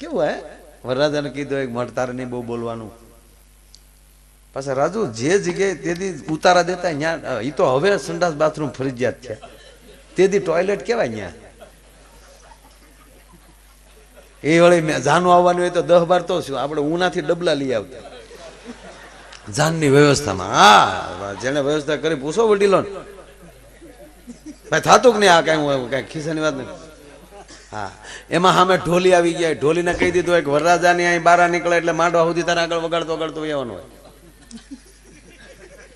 કેવું હે? વરરાજાને કીધું, એક મઠ તારે નહીં બહુ બોલવાનું. પાછા રાજુ જે જગ્યાએ તેથી ઉતારા દેતા ત્યાં એ તો હવે સંડાસ બાથરૂમ ફરજિયાત છે. તેથી ટોયલેટ કેવાય ત્યાં એ વળી મેં જાનું આવવાનું હોય તો દહ બાર તો શું? આપણે ઉનાથી ડબલા લઈ આવતા. જાનની વ્યવસ્થામાં. હા જેને વ્યવસ્થા કરી, પૂછો વડીલો ભાઈ, થાતું કે નહીં આ કાંઈ હું કઈ ખિસ્સાની વાત નથી હા. એમાં સામે ઢોલી આવી ગયા. ઢોલીને કહી દીધું એક વરરાજાની અહીં બારા નીકળે એટલે માંડવા સુધી તારે આગળ વગાડતો વગાડતો આવવાનું હોય.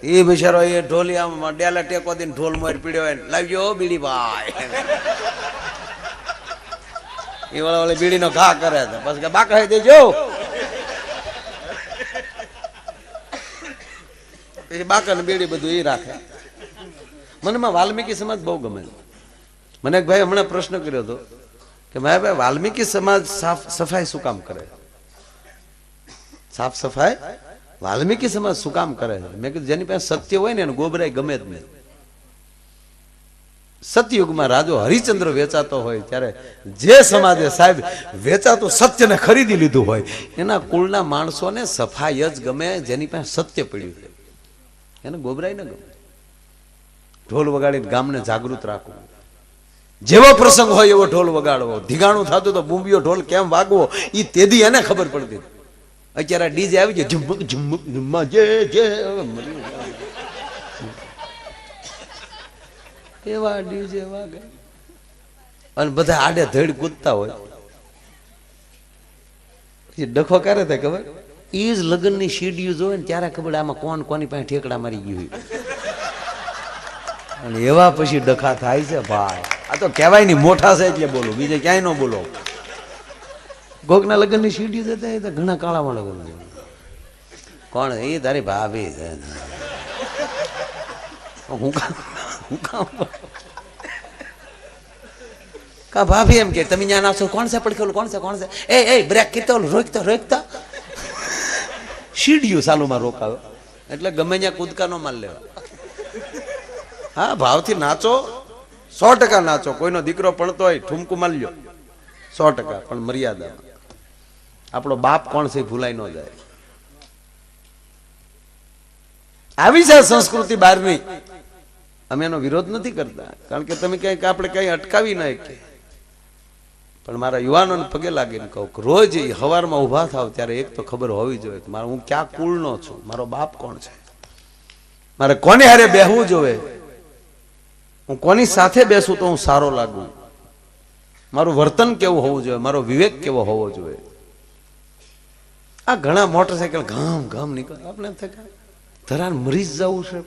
એ બિચારો એ ઢોલી આમ ડેલા ટેકો દઈને ઢોલ મોર પીડ્યો હોય લાવજો બીડી ભાઈ. એ વાળા વાળી બીડીનો ઘા કરે છે. પછી કે બાકા દેજો પછી બાકા ને બીડી બધું એ રાખે. મને વાલ્મીકી સમાજ બહુ ગમે મને એક ભાઈ હમણાં પ્રશ્ન કર્યો હતો. કે મારા ભાઈ, વાલ્મીકી સમાજ સાફ સફાઈ શું કામ કરે? સાફ સફાઈ? વાલ્મીકી સમાજ શું કામ કરે? છે મેં કીધું, જેની પાસે સત્ય હોય ને, એને ગોબરાય ગમે જ નહીં. સતયુગમાં રાજો હરિચંદ્ર વેચાતો હોય, ત્યારે જે સમાજે સાહેબ વેચાતું સત્યને ખરીદી લીધું હોય, એના કુળના માણસોને સફાઈ જ ગમે, જેની પાસે સત્ય પડ્યું છે એને ગોબરાય ન ગમે. ઢોલ વગાડીને ગામને જાગૃત રાખવું. જેવો પ્રસંગ હોય એવો ઢોલ વગાડવો. ધીગાણું થતું તો બુંબીઓ ઢોલ કેમ વાગવો? એ તેદી એને ખબર પડતી અત્યારે ડીજે આવી ગયો. ઝુમક ઝુમક ઝુમ્મા જે જે એવા ડીજે વાગે. અને બધા આડે ધડ કૂદતા હોય. ડખો ક્યારે થાય ખબર? એ જ લગ્નની સીડીઓ જોવે ને ત્યારે ખબર આમાં કોણ કોની પાસે ઠેકડા મારી ગયું. અને એવા પછી ડખા થાય છે, ભાઈ. આ તો કહેવાય નહીં મોટા છે એટલે બોલું બીજે ક્યાંય ન બોલો. કોકના લગ્નની સીડી જતા એ તો ઘણા કાળામાં લગ્ન કોણ? એ તારી ભાભી છે. હું હું કામ કા ભાભી એમ કે તમે ત્યાં નાખશો કોણ છે પડખેલું? કોણ છે? કોણ છે? એ એ બ્રેક કીતો રોકતો રોકતો. સીડીયું સાલુમાં રોકાવે. એટલે ગમે ત્યાં કૂદકા નો માલ લેવા. હા ભાવથી નાચો. સો ટકા નાચો. કોઈનો દીકરો પડતો હોય, ઠુમકું માલ્યો સો ટકા, પણ મર્યાદામાં. આપણો બાપ કોણ છે ભૂલાઈ ન જાય. આવી છે સંસ્કૃતિ બહારની અમે એનો વિરોધ નથી કરતા. કારણ કે તમે ક્યાંક આપણે ક્યાંય અટકાવી ના શકીએ. પણ મારા યુવાનોને પગે લાગીને કહું કે રોજ એ હવારમાં ઊભા થાવ ત્યારે એક તો ખબર હોવી જોઈએ કે મારો હું ક્યાં કુળનો છું? મારો બાપ કોણ છે? મારે કોને હારે બેહવું જોવે હું કોની સાથે બેસું તો હું સારો લાગુ. મારું વર્તન કેવું હોવું જોઈએ? મારો વિવેક કેવો હોવો જોઈએ? આ ઘણા મોટરસાયકલ ઘામ ઘામ નીકળે. આપણે થાય ધરાન મરી જ જવું છે.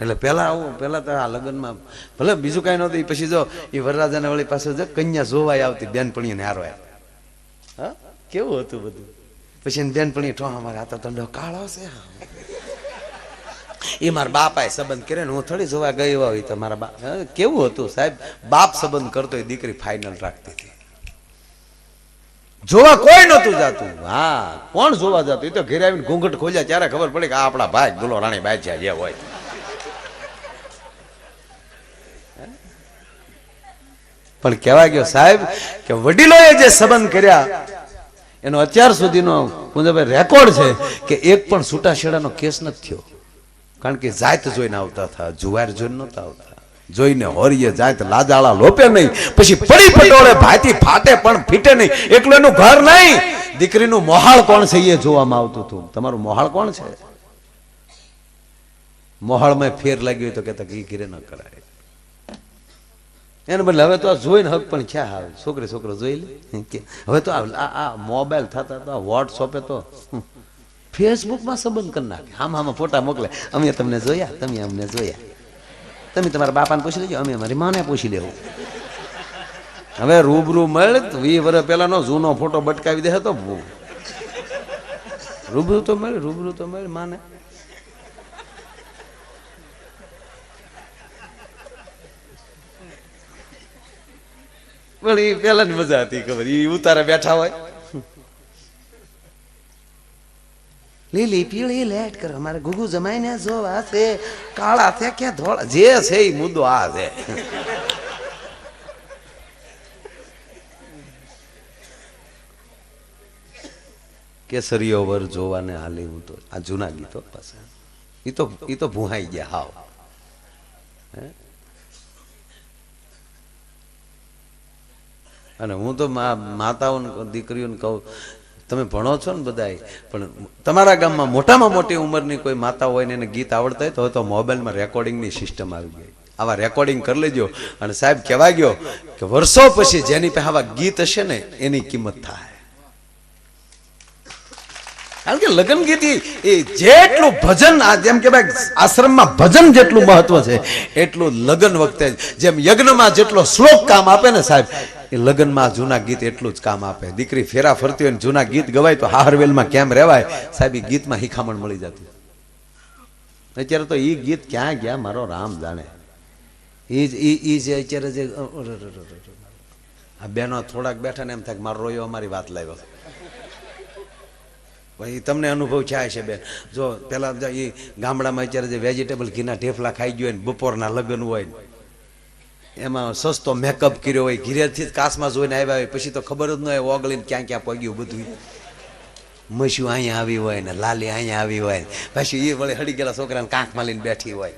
એટલે પેલા આવું પેલા તો આ લગ્નમાં, ભલે બીજું કઈ નહોતું પછી જો એ વરરાજાને વળી પાસે જો કન્યા જોવાય આવતી, બેનપણીને હારવાય હા? કેવું હતું બધું? પછી બેનપણી ઠો મારે આ તો દંડો કાળો છે. એ મારા બાપાએ સંબંધ કર્યો ને હું થોડી જોવા ગઈ હોય તો મારા બાપ કેવું હતું સાહેબ? બાપ સંબંધ કરતો દીકરી ફાઇનલ રાખતી હતી. જોવા કોઈ નતું જાતું. હા, કોણ જોવા જતું? એ તો ઘેર આવીને ઘૂંઘટ ખોલ્યા, ત્યારે ખબર પડી કે આ આપણા ભાઈ દુલો રાણી બાજ્યા જે હોય. પણ કહેવા ગયો સાહેબ કે વડીલોએ જે સંબંધ કર્યા, એનો અત્યાર સુધીનો કુંજભાઈ રેકોર્ડ છે કે એક પણ છૂટાછેડાનો કેસ નથી થયો. કારણ કે જાત જોઈને આવતા હતા જુવાર જોઈને નહોતા આવતા. જોઈને હોરીએ જાત લાજાળા લોપે નહીં. પછી પડી પટોળે ભાતી ફાટે પણ ફીટે નહીં. એકલું એનું ઘર નહીં. દીકરીનું મોહાળ કોણ છે એ જોવામાં આવતું હતું? તમારું મોહાળ કોણ છે? મોહાળમાં ફેર લાગ્યો તો કહેતા ઈ ઘીરે ન કરાય. એને બદલે હવે તો આ જોઈને હક પણ ક્યાં આવે? છોકરી છોકરો જોઈ લે. હવે તો આ મોબાઈલ થતા તો વોટ્સઅપે તો ફેસબુકમાં સંબંધ કરી નાખે. આમ આમાં ફોટા મોકલે. અમે તમને જોયા, તમે અમને જોયા. તમે તમારા બાપાને પૂછી લેજો, અમે અમારી માને પૂછી લેવું. હવે રૂબરૂ મળે, વીસ વર્ષ પહેલાનો જૂનો ફોટો બટકાવી દે તો રૂબરૂ તો મળે, રૂબરૂ તો મળે, માને. પણ એ પહેલાની મજા હતી ખબર એ ઉતારે બેઠા હોય. લીલી, પીળી લેટ કરો. મારે ઘુઘુ જમાઈને જો છે. કાળા છે કે ધોળા? જે છે એ મુદ્દો આ છે. કેસરીઓ વર જોવાને હાલે હું તો આ જૂના ગીતો પાછા એ તો એ તો ભૂહાઈ ગયા, હાવ. અને હું તો માતાઓને દીકરીઓને કહું તમે ભણો છો ને બધાય. પણ તમારા ગામમાં મોટામાં મોટી ઉંમરની કોઈ માતા હોય ને એને ગીત આવડતા હોય તો તો મોબાઈલમાં રેકોર્ડિંગની સિસ્ટમ આવી ગઈ. આવા રેકોર્ડિંગ કરી લેજો. અને સાહેબ કહેવા ગયો કે વર્ષો પછી જેની પાસે આવા ગીત હશે ને, એની કિંમત થાય. કારણ કે લગ્ન ગીત એ જેટલું ભજન આ જેમ કે ભાઈ આશ્રમમાં ભજન જેટલું મહત્વ છે એટલું લગ્ન વખતે જેમ યજ્ઞમાં જેટલો શ્લોક કામ આપે ને સાહેબ એ લગ્નમાં જૂના ગીત એટલું જ કામ આપે દીકરી ફેરા ફરતી હોય જૂના ગીત ગવાય તો હારવેલમાં કેમ રહેવાય સાહેબ એ ગીતમાં હિખામણ મળી જતી અત્યારે તો એ ગીત ક્યાં ગયા મારો રામ જાણે એ જ એ જે અત્યારે જે. આ બેનો થોડાક બેઠા ને એમ થાય મારો રોયો અમારી વાત લાવ્યો ભાઈ તમને અનુભવ થાય છે બેન. જો પેલા જો એ ગામડામાં અત્યારે જે વેજીટેબલ ઘીના ઢેફલા ખાઈ ગયો હોય ને બપોરના લગ્ન હોય ને, એમાં સસ્તો મેકઅપ કર્યો હોય ઘીરેથી જ કાસમાં જોઈને આવ્યા હોય પછી તો ખબર જ ન હોય ઓગળીને ક્યાં ક્યાં પગ્યું બધું. મસ્યું અહીંયા આવી હોય ને લાલી અહીંયા આવી હોય ને પછી એ વળી હડી ગયેલા છોકરાને કાંખમાં લઈને બેઠી હોય.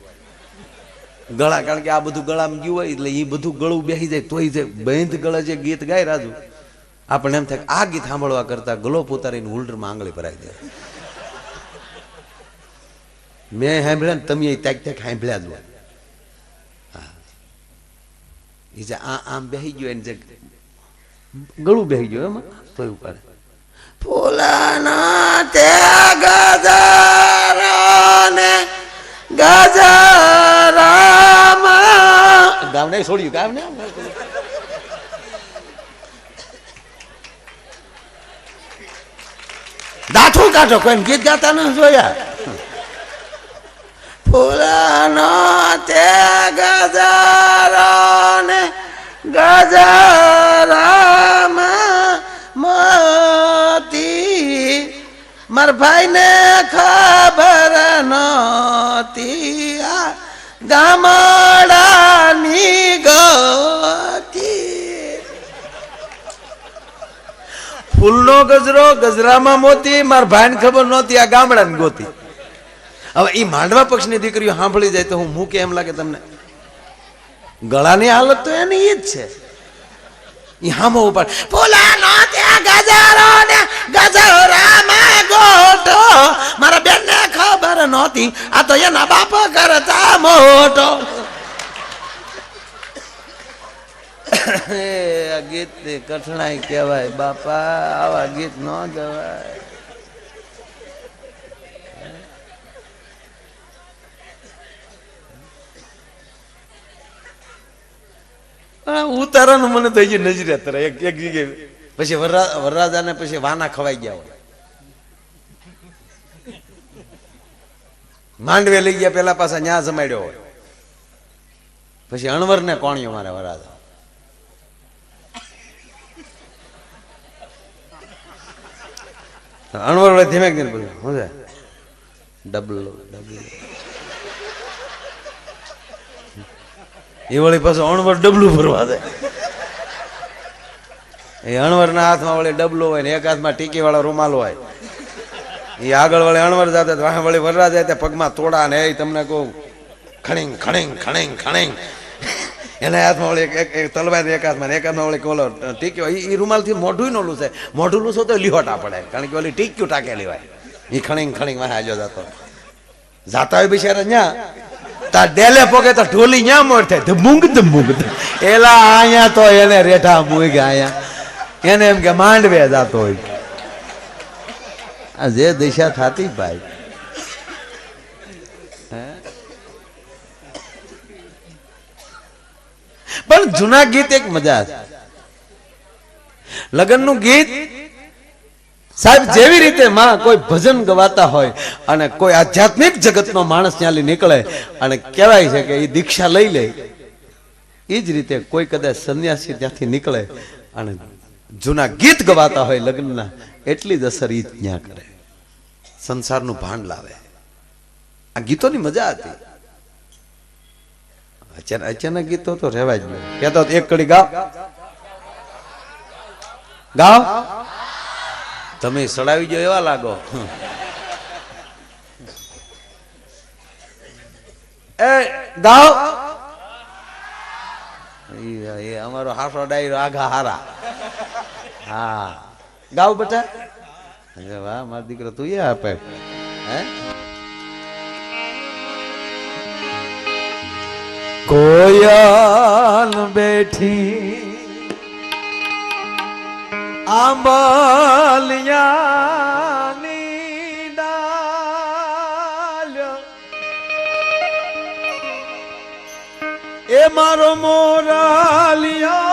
ગળા કારણ કે આ બધું ગળામાં ગયું હોય એટલે એ બધું ગળું બેસી જાય તોય જાય. બંધ ગળે જે ગીત ગાય રાજુ. આપણને એમ થાય આ ગીત સાંભળવા કરતા ગલો ઉતારીને હુલ્ડરમાં આંગળી ભરાઈ દે મેં સાંભળ્યા ને તમે એ ત્યાક ત્યાક સાંભળ્યા જ હા. જે આ આમ બેસી ગયો એને જે ગળું બેસી ગયું એમાં તોય ઉપાડે ફૂલાના તે ગજરાને ગજરામાં ગામ નહીં છોડ્યું ગામ ને દાઠું કાઢો કોઈ ગીત ગાતા ન જોયા? ફૂલનો તે ગજરાને ગજરામાં મોતી. માર ભાઈને ખબર નહોતી આ ગામડાની ગોતી ફૂલનો ગજરો, ગજરામાં મોતી, માર ભાઈને ખબર નહોતી આ ગામડાની ગોતી. હવે એ માંડવા પક્ષની દીકરીઓ સાંભળી જાય તો હું મૂકે એમ લાગે તમને. ગળાની હાલત તો એની એ જ છે. ઈ હામો ઉપાડ. ફૂલાનો ત્યાં ગજારો ને ગજરામાં ગોટો મારા બેનને ખબર નહોતી. આ તો એના બાપ કરતા મોટો એ આ ગીત કઠણાઈ કહેવાય. બાપા, આવા ગીત ન ગવાય. ઉતારાનું મને તો હજી નજરે તરે. એક એક જગ્યાએ પછી વરરા વરરાજાને પછી વાના ખવાઈ ગયા હોય. માંડવે લઈ ગયા, પેલા પાછા ન્યા જમાડ્યો હોય. પછી અણવર ને કોણિયો મારે વરરાજા અણવર ધીમે ધીમે બોલ્યો શું ડબલો ડબલો એ વળી પાછું અણવર ડબલું ભરવા દે. એ અણવરના હાથમાં વળી ડબલો હોય ને એક હાથમાં ટીકી વાળો રૂમાલ હોય. એ આગળ વળી અણવર જાતે વળી વરરા જાય પગમાં તોડા ને એ તમને કહું, ખણીંગ ખણીંગ ખણીંગ ખણીંગ. એના હાથમાં વળી એક તલવાર એક હાથમાં એક હાથમાં વળી કોલો ટીક્યો. એ રૂમાલથી મોઢું ન લૂસે. મોઢું લૂસો તો લીહોટા પડે. કારણ કે ઓલી ટીક્યું ટાકેલી હોય એ ખણીંગ ખણીંગ વાહ આજો જતો. જાતા હોય બિચારા ન્યા. તા ડેલે પોકે તો ઢોલી ન્યા મોર થાય. ધમુંગ ધમુંગ. એલા આયા તો એને રેઠા મુઈ આયા. એને એમ કે માંડવે જાતો હોય. આ જે દિશા થાતી ભાઈ. પણ જૂના ગીત એક મજા છે. લગ્નનું ગીત સાહેબ જેવી રીતે માં કોઈ ભજન ગવાતા હોય અને કોઈ આધ્યાત્મિક જગતનો માણસ ત્યાંથી નીકળે અને કહેવાય છે કે એ દીક્ષા લઈ લે એ જ રીતે કોઈ કદાચ સંન્યાસી ત્યાંથી નીકળે અને જૂના ગીત ગવાતા હોય લગ્નના, એટલી જ અસર એ ત્યાં કરે. સંસારનું ભાન લાવે. આ ગીતોની મજા હતી. અચાનક અચાનક ગીતો તો રહેવા જ નહીં. કહેતો એક કડી ગાવ. ગાવ? તમે સડાવી જો એવા લાગો. એ, ગાવ? એ અમારો હાસો ડાયરો આઘા હારા. હા. ગાવ બેટા? વાહ, મારો દીકરો તું એ આપે. હે? કોયલ બેઠી આંબલિયાની ડાલ. એ મારો મોરાલિયા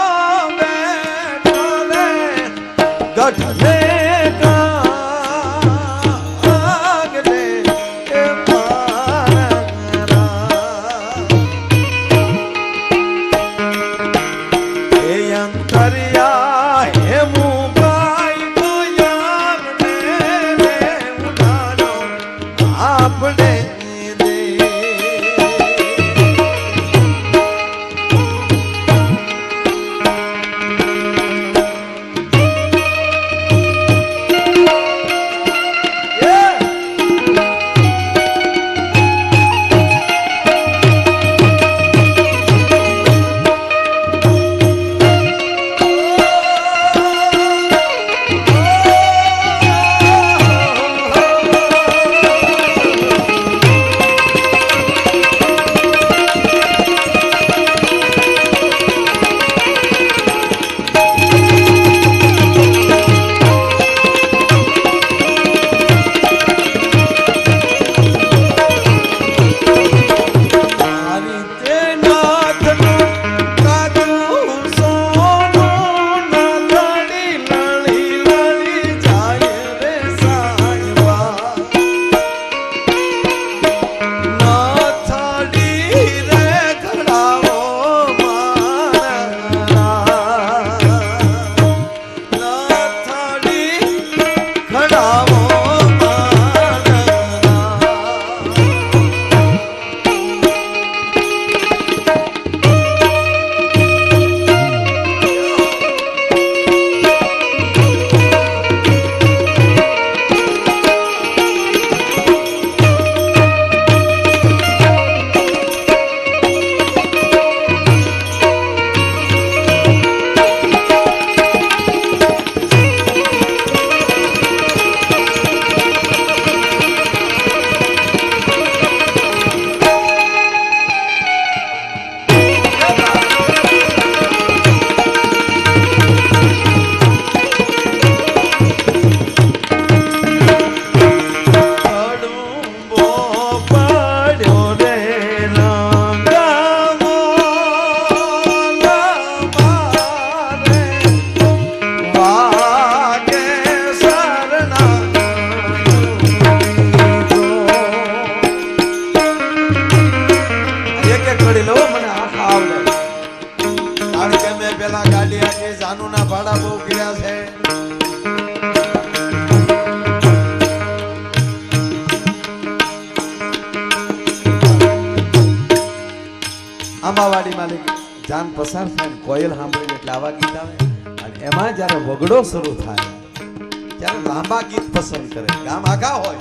આખા હોય.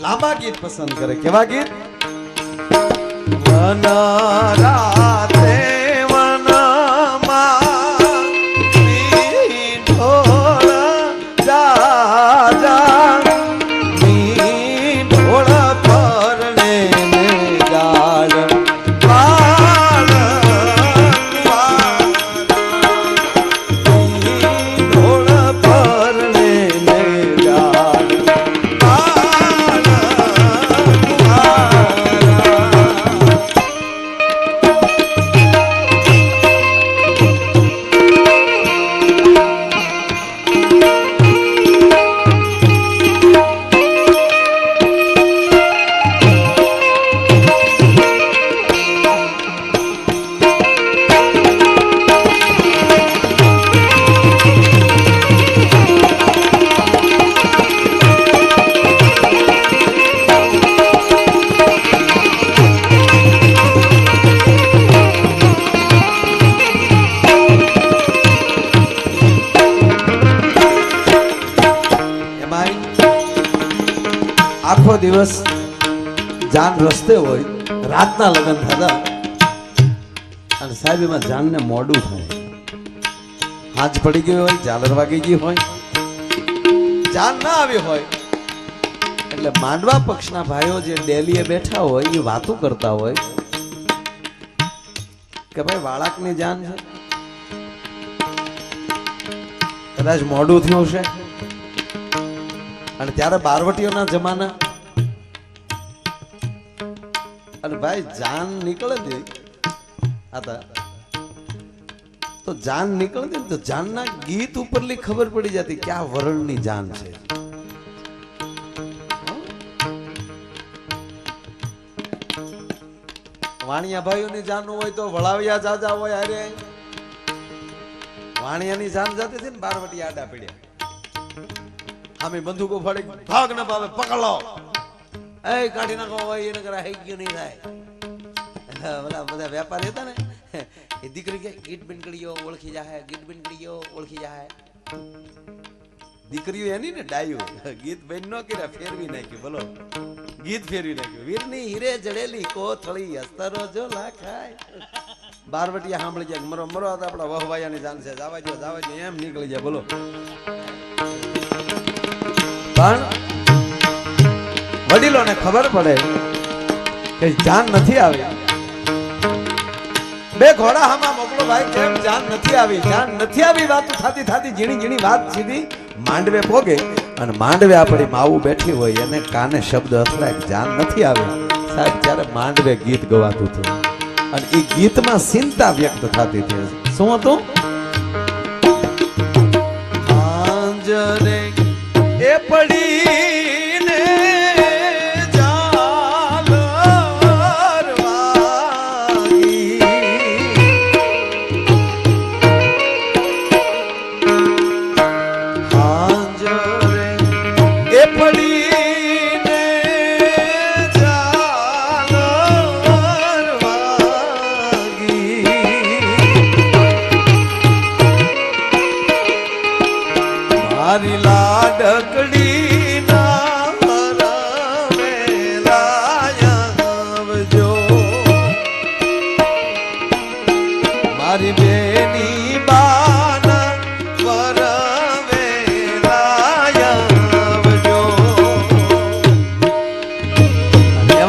લાંબા ગીત પસંદ કરે. કેવા ગીત? રાતે રાતના લગ્ન થતા અને સાહેબ, એમાં જાનને મોડું થાય. હાથ પડી ગયો હોય, ઝાલર વાગી ગઈ હોય, જાન ના આવી હોય. એટલે માંડવા પક્ષના ભાઈઓ જે ડેલીએ બેઠા હોય, એ વાતો કરતા હોય કે ભાઈ, વાળાકની જાન છે. કદાચ મોડું થયું છે અને ત્યારે બારવટીઓના જમાના અને ભાઈ, જાન નીકળે ને તો જાન નીકળતી તો જાનના ગીત ઉપરલી ખબર પડી જતી કે આ વરણની જાન છે. વાણિયા ભાઈઓની જાન હોય તો વળાવ્યા જાજા હોય, અરે. વાણિયાની જાન જાતી હતી ને બારવટી આડા પડ્યા. આમે બંદૂકો ફાડી ભાગ ન પાવે પકડો. એ કાઢી નાખો હોય એને કરા હઈ ગયું નહીં થાય. બધા બધા વેપારી હતા ને. એ દીકરી કે, ગીત ગયો ઓળખી જાય ગીત બિનકડીઓ ઓળખી જાય દીકરીઓ એની ને ડાયું. ગીત બેન નો કર્યા, ફેરવી નાખ્યું, બોલો. ગીત ફેરવી નાખ્યું. વીરની હીરે જડેલી, કોથળી, અસ્તરો જો લાખાય. બારવટીયા સાંભળી જાય, મરો મરો હતા આપણા વહવાયાની જાન છે. જાવા જો જાવા જો એમ નીકળી જાય, બોલો. પણ વડીલોને ખબર પડે કે જાન નથી આવી. બે ઘોડા હામાં મોકલો ભાઈ કેમ જાન નથી આવી? જાન નથી આવી વાત થાતી થાતી ઝીણી ઝીણી વાત સીધી માંડવે પોગે અને માંડવે આપણી માવું બેઠી હોય એને કાને શબ્દ અથડાય જાન નથી આવી? સાહેબ ત્યારે માંડવે ગીત ગવાતું હતું અને એ ગીતમાં ચિંતા વ્યક્ત થતી હતી. શું હતું? એ પડીને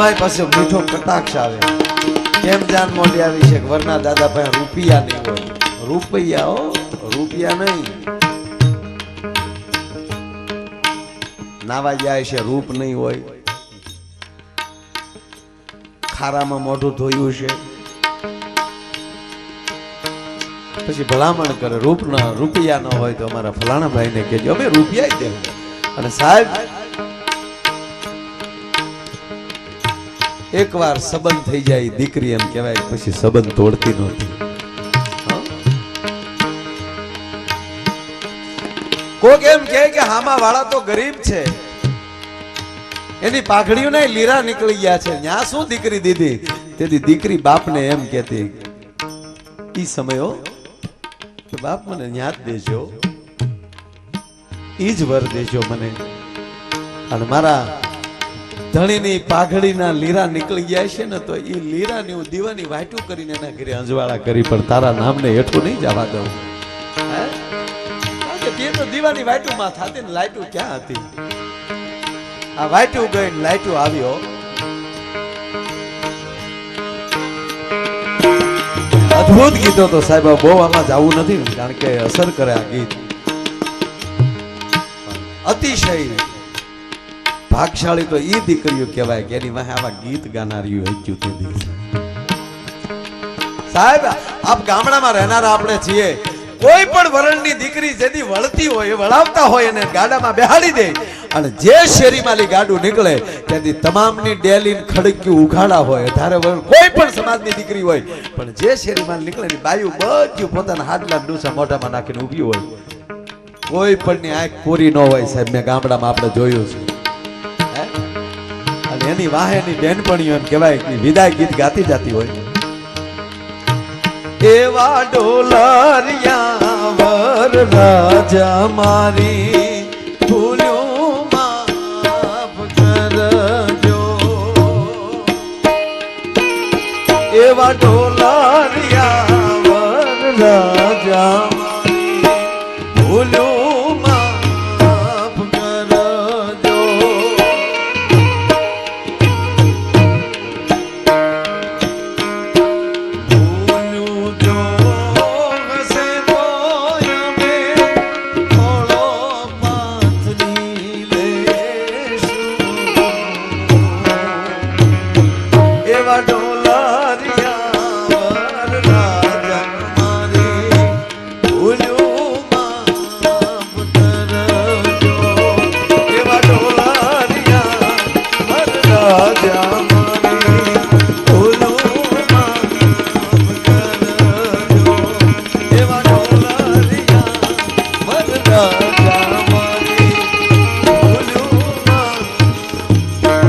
અને પાસે મીઠો કટાક્ષ આવે. કેમ જાન મોડી આવી છે વરના દાદા ભાઈ રૂપિયા નહીં હોય? રૂપિયા હો, રૂપિયા નહીં. નાવા જાય છે, રૂપ નહીં હોય. ખારામાં મોઢું ધોયું છે. પછી ભલામણ કરે, રૂપ ન, રૂપિયા ન હોય તો અમારા ફલાણા ભાઈને કહેજો, અમે રૂપિયા દેવું. અને સાહેબ એકવાર સંબંધ થઈ જાય દીકરી એમ કહેવાય પછી સંબંધ તોડતી નહોતી. કોક એમ કહે કે હામા વાળા તો ગરીબ છે. એની પાઘડીઓને લીરા નીકળી ગયા છે. ત્યાં શું દીકરી દીધી? તેથી દીકરી બાપને એમ કહેતી, ઈ સમયો તો બાપ મને ન્યા જ દેજો. ઈ જ વર દેજો મને. અને મારા ધણીની પાઘડીના લીરા નીકળી જાય છે ને તો ઈ લીરાની હું દીવાની વાટું કરીને એના ઘરે અંજવાળા કરી, પણ તારા નામને હેઠું નહીં જવા દઉં. હે? તે દીવાની થાતી ને લાઈટું ક્યાં હતી? આ વાટું ગઈ લાઈટું આવ્યો. અદ્ભુત ગીતો તો સાહેબ બહુ આમાં જવું નથી કારણ કે અસર કરે આ ગીત. અતિશય ભાગશાળી તો એ દીકરીઓ કહેવાય કે એની વાહે આવા ગીત ગાનારીઓ હજુ તે દિવસે. સાહેબ, આપ ગામડામાં રહેનારા આપણે છીએ. કોઈ પણ વરણની દીકરી જેથી વળતી હોય એ વળાવતા હોય એને ગાડામાં બેહાડી દે અને જે શેરીમાંથી ગાડું નીકળે ત્યાંથી તમામની ડેલી ખડકી ઉઘાડા હોય ધારે કોઈ પણ સમાજની દીકરી હોય, પણ જે શેરીમાં નીકળે ની બાયું બધું પોતાના હાડલા ડૂસા મોઢામાં નાખીને ઊભી હોય. કોઈ પણ ની આંખ પૂરી ન હોય સાહેબ, મેં ગામડામાં આપણે જોયું છે. એની વાહેની બેનપણીઓ એમ કહેવાય કે વિદાય ગીત ગાતી જાતી હોય. એવા ડોલરિયા વર રાજા મારી